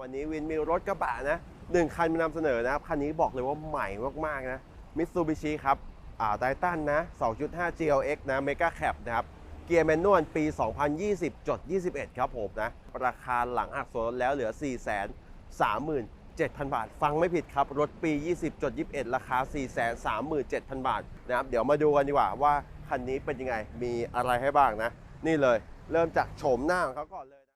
วันนี้วินมีรถกระบะนะหนึ่งคันมานำเสนอนะครับ คันนี้บอกเลยว่าใหม่มากๆนะมิตซูบิชิครับอ่าไททันนะ 2.5 GLX นะเมกาแคปนะครับ เกียร์แมนนวลปี 2020จด21 ครับผมนะ ราคาหลังหักส่วนลดแล้วเหลือ 4 3 7 0 0 0 บาท ฟังไม่ผิดครับ รถปี 20จด21 ราคา 4 3 7 0 0 0 บาทนะครับ เดี๋ยวมาดูกันดีกว่าว่าคันนี้เป็นยังไง มีอะไรให้บ้างนะ นี่เลย เริ่มจากโฉมหน้าของเขาก่อนเลย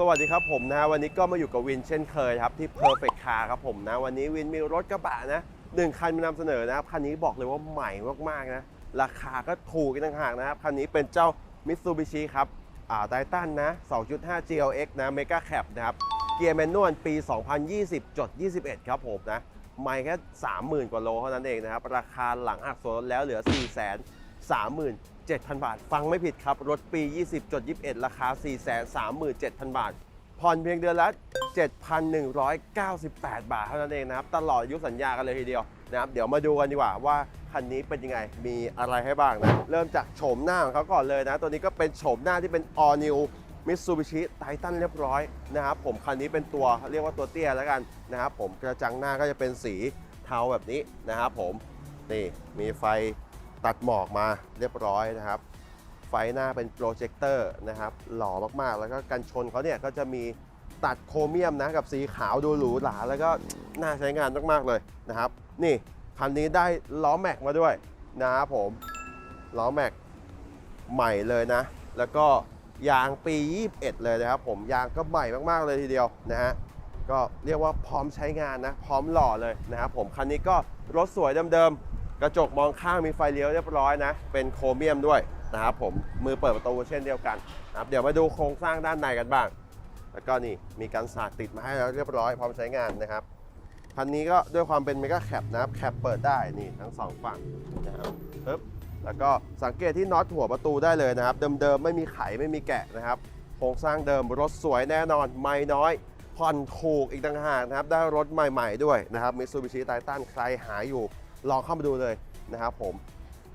สวัสดีครับผมนะวันนี้ก็มาอยู่กับวินเช่นเคยครับที่ Perfect Car ครับผมนะ วันนี้วินมีรถกระบะนะหนึ่งคันมานำเสนอนะครับคันนี้บอกเลยว่าใหม่มากๆนะ ราคาก็ถูกกันต่างหากนะครับ คันนี้เป็นเจ้า Mitsubishi ครับอ่าไททันนะ 2.5 GLX นะ Mega Cap นะครับ เกียร์แมนนวลปี 2020จด21 ครับผมนะไม่แค่ 30,000 กว่าโลเท่านั้นเองนะครับ ราคาหลังหักส่วนลดแล้วเหลือ 4 3 7,000 บาท ฟังไม่ผิดครับ รถปี 20จด21 ราคา 437,000 บาท ผ่อนเพียงเดือนละ 7,198 บาทเท่านั้นเองนะครับ ตลอดยุสัญญากันเลยทีเดียวนะครับ เดี๋ยวมาดูกันดีกว่าว่าคันนี้เป็นยังไง มีอะไรให้บ้างนะ เริ่มจากโฉมหน้าของเขาก่อนเลยนะ ตัวนี้ก็เป็นโฉมหน้าที่เป็น all new Mitsubishi Titan เรียบร้อยนะครับผมคันนี้เป็นตัวเรียกว่าตัวเตี้ยแล้วกันนะครับผมกระจังหน้าก็จะเป็นสีเทาแบบนี้นะครับผมนี่มีไฟ ตัดหมอกมาเรียบร้อยนะครับ ไฟหน้าเป็นโปรเจคเตอร์นะครับ หล่อมากๆ แล้วก็กันชนเขาเนี่ยก็จะมีตัดโครเมียมนะกับสีขาวดูหรูหราแล้วก็น่าใช้งานมากๆเลยนะครับ นี่คันนี้ได้ล้อแม็กมาด้วยนะครับผมล้อแม็กใหม่เลยนะ แล้วก็ยางปี 21 เลยนะครับผมยางก็ใหม่มากๆเลยทีเดียวนะฮะก็เรียกว่าพร้อมใช้งานนะ พร้อมหล่อเลยนะครับผมคันนี้ก็รถสวยเดิมๆ กระจกมองข้างมีไฟเลี้ยวเรียบร้อยนะ เป็นโครเมียมด้วยนะครับผมมือเปิดประตูเช่นเดียวกันนะครับเดี๋ยวมาดูโครงสร้างด้านในกันบ้าง แล้วก็นี่มีการสาดติดมาให้แล้วเรียบร้อยพร้อมใช้งานนะครับคันนี้ก็ด้วยความเป็นเมกะแคปนะครับแคปเปิดได้นี่ทั้งสองฝั่งนะครับปึ๊บแล้วก็สังเกตที่น็อตหัวประตูได้เลยนะครับ เดิมๆไม่มีไขไม่มีแกะนะครับโครงสร้างเดิมรถสวยแน่นอนไม่น้อยผ่อนถูกอีกต่างหากนะครับได้รถใหม่ ๆด้วยนะครับ Mitsubishi Titan ใครหาอยู่ ลองเข้ามาดูเลยนะครับผม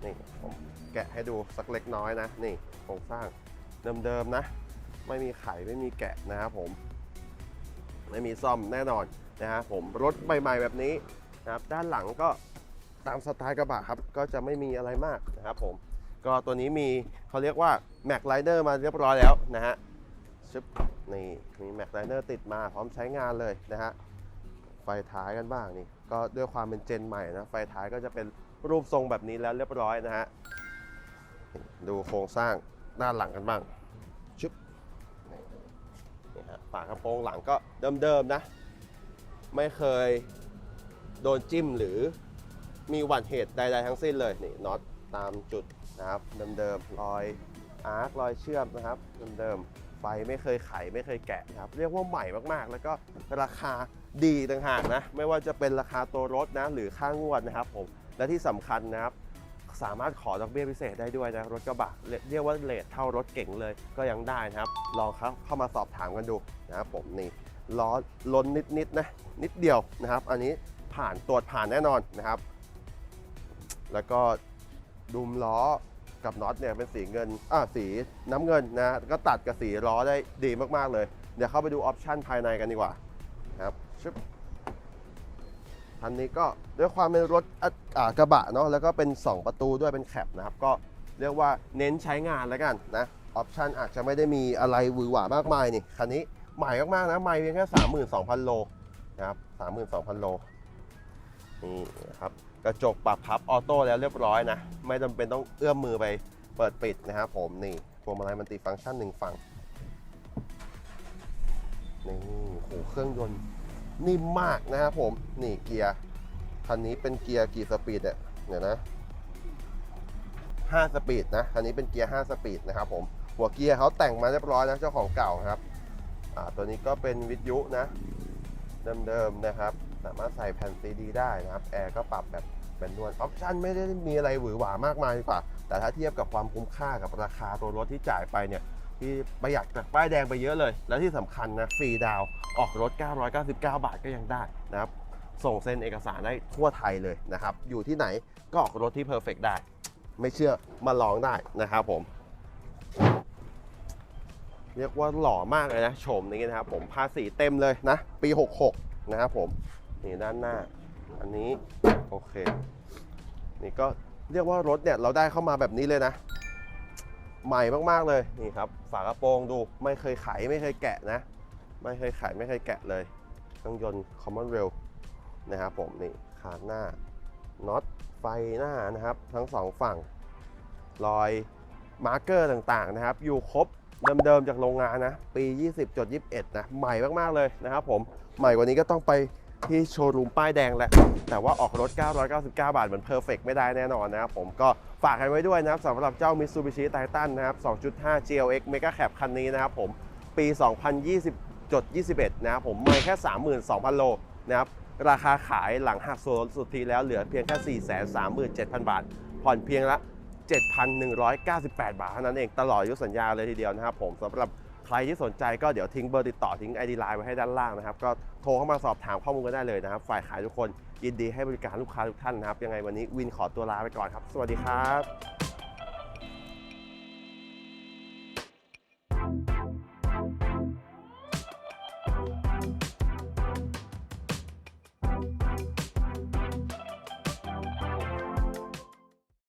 นี่ผมแกะให้ดูสักเล็กน้อยนะนี่โครงสร้างเดิมๆนะ ไม่มีไขไม่มีแกะนะครับผม ไม่มีซ่อมแน่นอนนะครับผมรถใหม่ๆแบบนี้นะครับด้านหลังก็ตามสไตล์กระบะครับก็จะไม่มีอะไรมากนะครับผมก็ตัวนี้มีเขาเรียกว่า Mac Rider มาเรียบร้อยแล้วนะฮะชึบนี่มีแม็กไลเนอร์ติดมาพร้อมใช้งานเลยนะฮะไฟท้ายกันบ้างนี่ ก็ด้วยความเป็นเจนใหม่นะ ไฟท้ายก็จะเป็นรูปทรงแบบนี้แล้วเรียบร้อยนะฮะ ดูโครงสร้างด้านหลังกันบ้าง ชึบนี่ฮะฝากระโปรงหลังก็เดิมๆนะ ไม่เคยโดนจิ้มหรือมีอุบัติเหตุใดๆทั้งสิ้นเลย นี่น็อตตามจุดนะครับเดิมๆรอย อาร์ครอยเชื่อมนะครับเดิมๆไฟไม่เคยไขไม่เคยแกะนะครับเรียกว่าใหม่มากๆ แล้วก็ราคาดีต่างหากนะไม่ว่าจะเป็นราคาตัวรถนะหรือค่างวดนะครับผมและที่สำคัญนะครับสามารถขอดอกเบี้ยพิเศษได้ด้วยนะรถกระบะเรียกว่าเลทเท่ารถเก่งเลยก็ยังได้นะครับ ลองเข้าเข้ามาสอบถามกันดูนะครับผมนี่ล้อล้นนิดๆนะนิดเดียวนะครับ อันนี้ผ่านตรวจผ่านแน่นอนนะครับ แล้วก็ดุมล้อ กับน็อตเนี่ยเป็นสีเงินอ่าสีน้ำเงินนะก็ตัดกับสีล้อได้ดีมากๆเลย เดี๋ยวเข้าไปดูออปชันภายในกันดีกว่าครับชึบคันนี้ก็ด้วยความเป็นรถกระบะเนาะแล้วก็เป็น 2 ประตูด้วยเป็นแคปนะครับ ก็เรียกว่าเน้นใช้งานแล้วกันนะออปชันอาจจะไม่ได้มีอะไรหวือหวามากมายนี่คันนี้ใหม่มากๆนะไม่เพียงแค่ 32,000 โลนะครับ 32,000 โลนี่ครับ กระจกปรับพับออโต้แล้วเรียบร้อยนะ ไม่จำเป็นต้องเอื้อมมือไปเปิดปิดนะครับผมนี่พวงมาลัยมันติฟังก์ชันหนึ่งฝั่งนี่โหเครื่องยนต์นิ่มมากนะครับผมนี่เกียร์คันนี้เป็นเกียร์กี่สปีดเนี่ยเดี๋ยวนะ5สปีดนะคันนี้เป็นเกียร์5สปีดนะครับผมหัวเกียร์เขาแต่งมาเรียบร้อยนะเจ้าของเก่าครับอ่าตัวนี้ก็เป็นวิทยุนะเดิมๆนะครับ สามารถใส่แผ่นซีดีได้นะครับแอร์ก็ปรับแบบเป็นนวลออปชันไม่ได้มีอะไรหวือหวามากมายดีกว่า แต่ถ้าเทียบกับความคุ้มค่ากับราคาตัวรถที่จ่ายไปเนี่ยที่ประหยัดจากป้ายแดงไปเยอะเลย และที่สำคัญนะฟรีดาวออกรถ 999 บาทก็ยังได้นะครับส่งเซ็นเอกสารได้ทั่วไทยเลยนะครับ อยู่ที่ไหนก็ออกรถที่เพอร์เฟกได้ ไม่เชื่อมาลองได้นะครับผม เรียกว่าหล่อมากเลยนะโฉมนี้นะครับผมภาษีเต็มเลยนะ ปี 66 นะครับผม นี่ด้านหน้า อันนี้โอเค นี่ก็เรียกว่ารถเนี่ยเราได้เข้ามาแบบนี้เลยนะ ใหม่มากๆเลยนี่ครับ ฝากระโปรงดูไม่เคยไขไม่เคยแกะนะ ไม่เคยไขไม่เคยแกะเลยเครื่องยนต์ Common Rail นะครับผมนี่ขาหน้าน็อตไฟหน้านะครับ ทั้งสองฝั่ง รอยมาร์เกอร์ต่างๆนะครับ อยู่ครบเดิมๆจากโรงงานนะ ปี 20.21 นะ ใหม่มากๆเลยนะครับผม ใหม่กว่านี้ก็ต้องไป ที่โชว์รูมป้ายแดงแหละ แต่ว่าออกรถ 999 บาท เหมือนเพอร์เฟกไม่ได้แน่นอนนะครับผมก็ฝากกันไว้ด้วยนะครับสำหรับเจ้า Mitsubishi Titan นะครับ 2.5 GLX Mega Cab คันนี้นะครับผมปี 2020จด21 นะครับผมไม่แค่ 32,000 โลนะครับราคาขายหลังหักส่วนลดสุทธิแล้วเหลือเพียงแค่ 437,000 บาท ผ่อนเพียงละ 7,198 บาทเท่านั้นเองตลอดอายุสัญญาเลยทีเดียวนะครับผมสำหรับ ใครที่สนใจก็เดี๋ยวทิ้งเบอร์ติดต่อทิ้ง ID Line ไว้ให้ด้านล่างนะครับ ก็โทรเข้ามาสอบถามข้อมูลกันได้เลยนะครับ ฝ่ายขายทุกคนยินดีให้บริการลูกค้าทุกท่านนะครับ ยังไงวันนี้วินขอตัวลาไปก่อนครับ สวัสดีครับ